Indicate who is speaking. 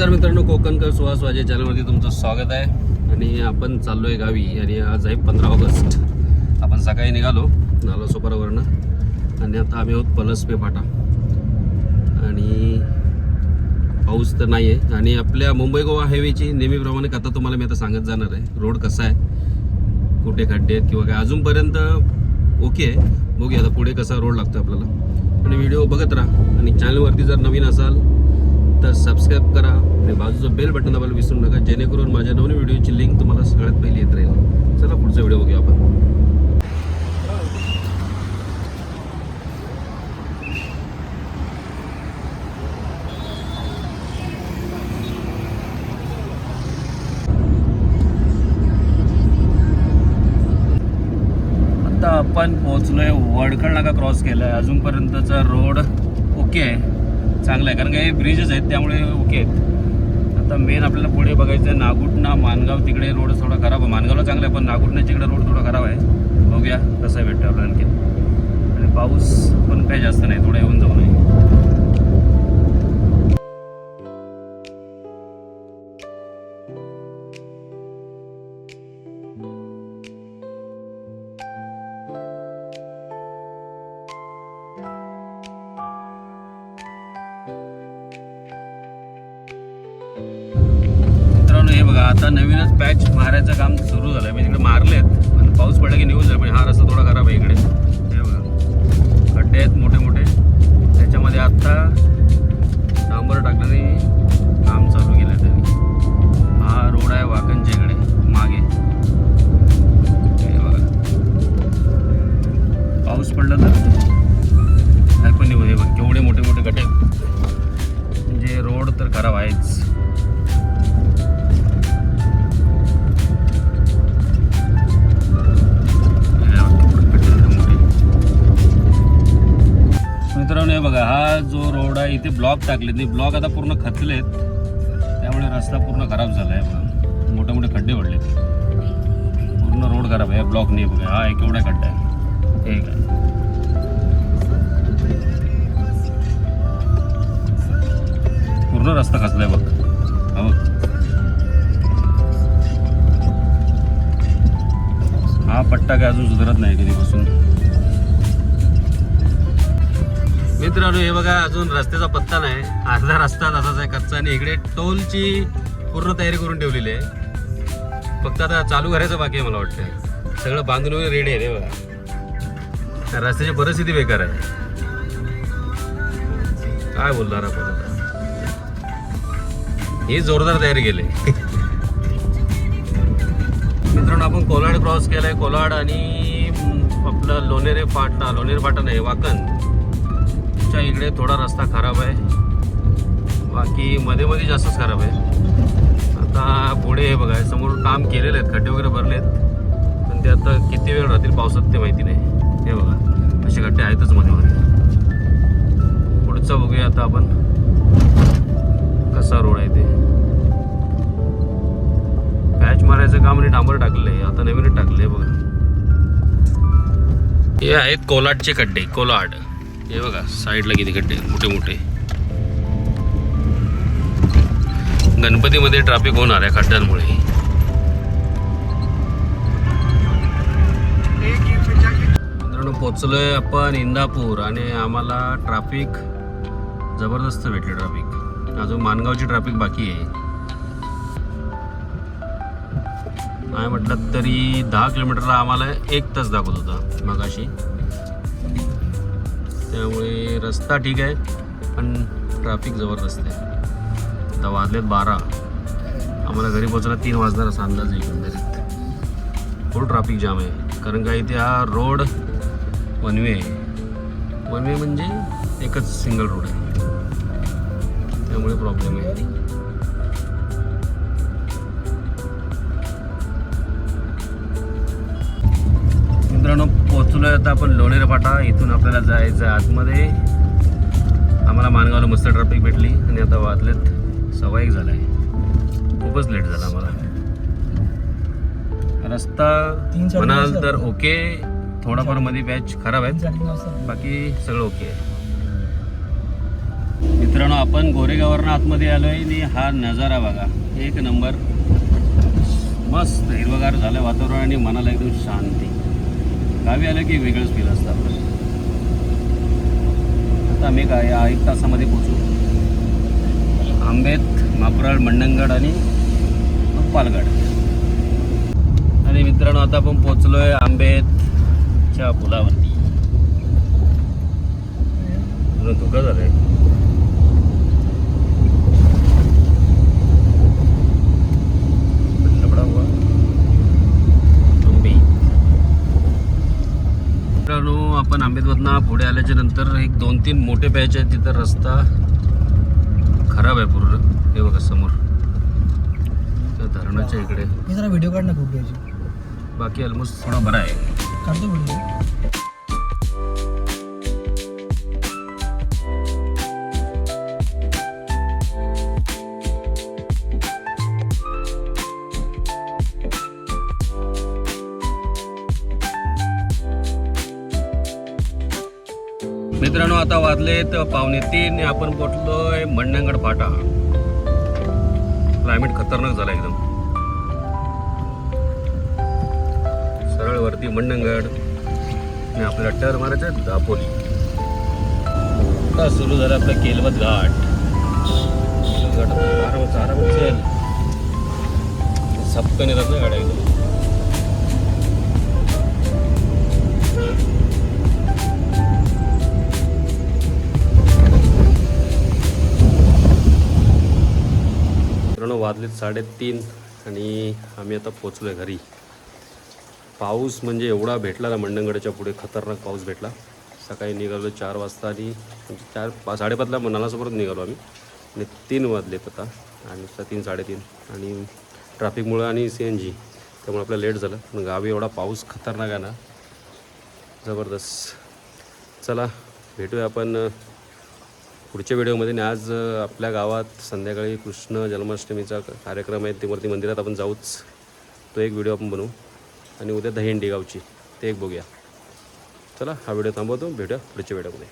Speaker 1: नमस्कार मित्रांनो कोकणकर सुहास वाजे चॅनलवरती तुमचं स्वागत आहे. आणि आपण चाललो आहे गावी आणि आज आहे पंधरा ऑगस्ट. आपण सकाळी निघालो नाला सोपारावरनं. आणि आता आम्ही आहोत पलसपे फाटा आणि पाऊस तर नाही आहे आणि आपल्या मुंबई गोवा हायवेची नेहमीप्रमाणे कथा तुम्हाला मी आता सांगत जाणार आहे. रोड कसा आहे? कुठे खड्डे आहेत किंवा काय? अजूनपर्यंत ओके आहे. बघूया आता पुढे कसा रोड लागतो आपल्याला. आणि व्हिडिओ बघत राहा. आणि चॅनलवरती जर नवीन असाल तर सबस्क्राईब करा आणि बाजूचं बेल बटन दाबायला विसरू नका जेणेकरून माझ्या नवीन व्हिडिओची लिंक तुम्हाला सगळ्यात पहिली येत राहील. चला पुढचा व्हिडिओ बघूया आपण. आता आपण पोहोचलोय वडखळ नाका क्रॉस केलाय. अजूनपर्यंतचा रोड ओके आहे. चांगलं आहे. कारण का हे ब्रिजेस आहेत त्यामुळे ओके आहेत. आता मेन आपल्याला पुढे बघायचं आहे नागुटना मानगाव तिकडे रोड थोडा खराब आहे. मानगावला चांगला आहे पण नागुटना तिकडे रोड थोडा खराब आहे. बघूया कसं भेटतं आपल्याला आणखी आणि पाऊस पण काही जास्त नाही थोडा येऊन जाऊ नाही बघा आता नवीनच पॅच मारायचं काम सुरू झालं हा जो रोड आहे इथे ब्लॉक टाकले ते ब्लॉक आता पूर्ण खचलेत. त्यामुळे रस्ता पूर्ण खराब झाला आहे मोठे मोठे खड्डे पडले पूर्ण रोड खराब आहे. ब्लॉक नाही बघा. हा एक एवढा खड्डा आहे. एक. आहे पूर्ण रस्ता खचलाय बघ. हा बघ. हा पट्टा काय अजून सुधारत नाही कधीपासून. मित्रांनो हे बघा अजून रस्त्याचा पत्ता नाही. अर्धा रस्ता तसाच आहे कच्चा आणि इकडे टोलची पूर्ण तयारी करून ठेवलेली आहे. फक्त आता चालू करायचं बाकी आहे मला वाटतं. सगळं बांधून वगैरे रेडी आहे रे बघा. त्या रस्त्याची परिस्थिती बेकार आहे. काय बोलणार आपण आता? जोरदार तयारी केले. मित्रांनो आपण कोलाड क्रॉस केलाय. कोलाड आणि आपलं लोणेरे फाटा लोणेरे फाटा नाही वाकण. ऑफिसच्या इकडे थोडा रस्ता खराब आहे. बाकी मध्ये मध्ये जास्तच खराब आहे. आता पुढे हे बघा समोर काम केलेले आहेत खड्डे वगैरे भरले आहेत पण ते आता किती वेळ राहतील पावसात ते माहिती नाही. हे बघा असे खड्डे आहेतच मध्ये मध्ये. पुढचं बघूया आता आपण कसा रोड आहे ते. पॅच मारायचं काम आणि डांबर टाकले आता नवीनच टाकले बघा. हे आहेत कोलाडचे खड्डे कोलाड. हे बघा साईडला किती खड्डे मोठे मोठे गणपतीमध्ये ट्रॅफिक होणार आहे खड्ड्यांमुळे. मित्रांनो पोचलोय आपण इंदापूर आणि आम्हाला ट्रॅफिक जबरदस्त भेटले ट्रॅफिक अजून मानगावची ट्रॅफिक बाकी आहे. नाही म्हटलं तरी दहा किलोमीटरला आम्हाला एक तास दाखवत होता मगाशी. त्यामुळे रस्ता ठीक आहे पण ट्रॅफिक जबरदस्त आहे. आता वाजलेत बारा. आम्हाला घरी पोहोचायला तीन वाजणार असा अंदाज आहे एकंदरीत. फुल ट्रॅफिक जाम आहे. कारण का इथे हा रोड वन वे आहे. वन वे म्हणजे एकच सिंगल रोड आहे. त्यामुळे प्रॉब्लेम आहे. मित्रांनो पोचलोय आता आपण लोणेरे फाटा. इथून आपल्याला जायचं आहे आतमध्ये. आम्हाला मानगावला मस्त ट्रॅफिक भेटली आणि आता वाजलेत सव्वा एक झाला आहे खूपच लेट झाला आम्हाला. रस्ता म्हणाल तर. ओके थोडाफारमध्ये पॅच खराब
Speaker 2: नव्हतं.
Speaker 1: बाकी सगळं ओके आहे मित्रांनो आपण गोरेगाववरनं आतमध्ये आलो आहे आणि हा नजारा बघा. एक नंबर. मस्त हिरवगार झालं वातावरण आणि मनाला एकदम शांती. गावी आलं की वेगळंच फील असतं आपलं. आता आम्ही काय या एक तासामध्ये पोचू आंबेत मापराळ मंडणगड आणि पालगड आणि मित्रांनो आता आपण पोचलोय आंबेतच्या पुलावरती. मित्रांनो आपण आंबेतमधनं पुढे आल्याच्यानंतर एक दोन तीन मोठे पॅच आहेत. तिथं रस्ता खराब आहे पूर्ण. हे बघा समोर. धरणाच्या इकडे.
Speaker 2: जरा व्हिडिओ काढ ना खूप घ्यायची
Speaker 1: बाकी ऑलमोस्ट थोडा बरा आहे.
Speaker 2: काढतो व्हिडिओ
Speaker 1: मित्रांनो आता वाजलेत पावणे तीन. आपण पोचलोय मंडणगड फाटा. क्लायमेट खतरनाक झाला एकदम. सरळ वरती मंडणगड आणि आपल्याला टर मारायचं आहे दापोली. आता सुरू झालं आपलं केलवत घाट. केलवत घाट आरामात आरामात चल. सपकन ना गाड्या एकदम. वाजलेत साडेतीन आणि आम्ही आता पोचलो आहे घरी. पाऊस म्हणजे एवढा भेटला ना मंडणगडच्या पुढे खतरनाक पाऊस भेटला. सकाळी निघालो चार वाजता आणि म्हणजे चार पा साडेपाचला मनालासोबत निघालो आम्ही. आणि तीन वाजलेत आता आणि स- तीन साडेतीन. आणि ट्रॅफिकमुळं आणि सी एन जी त्यामुळे आपल्याला लेट झालं. पण गावी एवढा पाऊस खतरनाक आहे ना जबरदस्त. चला भेटूया आपण पुढच्या व्हिडिओमध्ये आणि आज आपल्या गावात संध्याकाळी कृष्ण जन्माष्टमीचा कार्यक्रम आहे. ते वरती मंदिरात आपण जाऊच तो एक व्हिडिओ आपण बनवू. आणि उद्या दहीहंडी गावची ते एक बघूया. चला हा व्हिडिओ थांबवतो. भेटूया पुढच्या व्हिडिओमध्ये.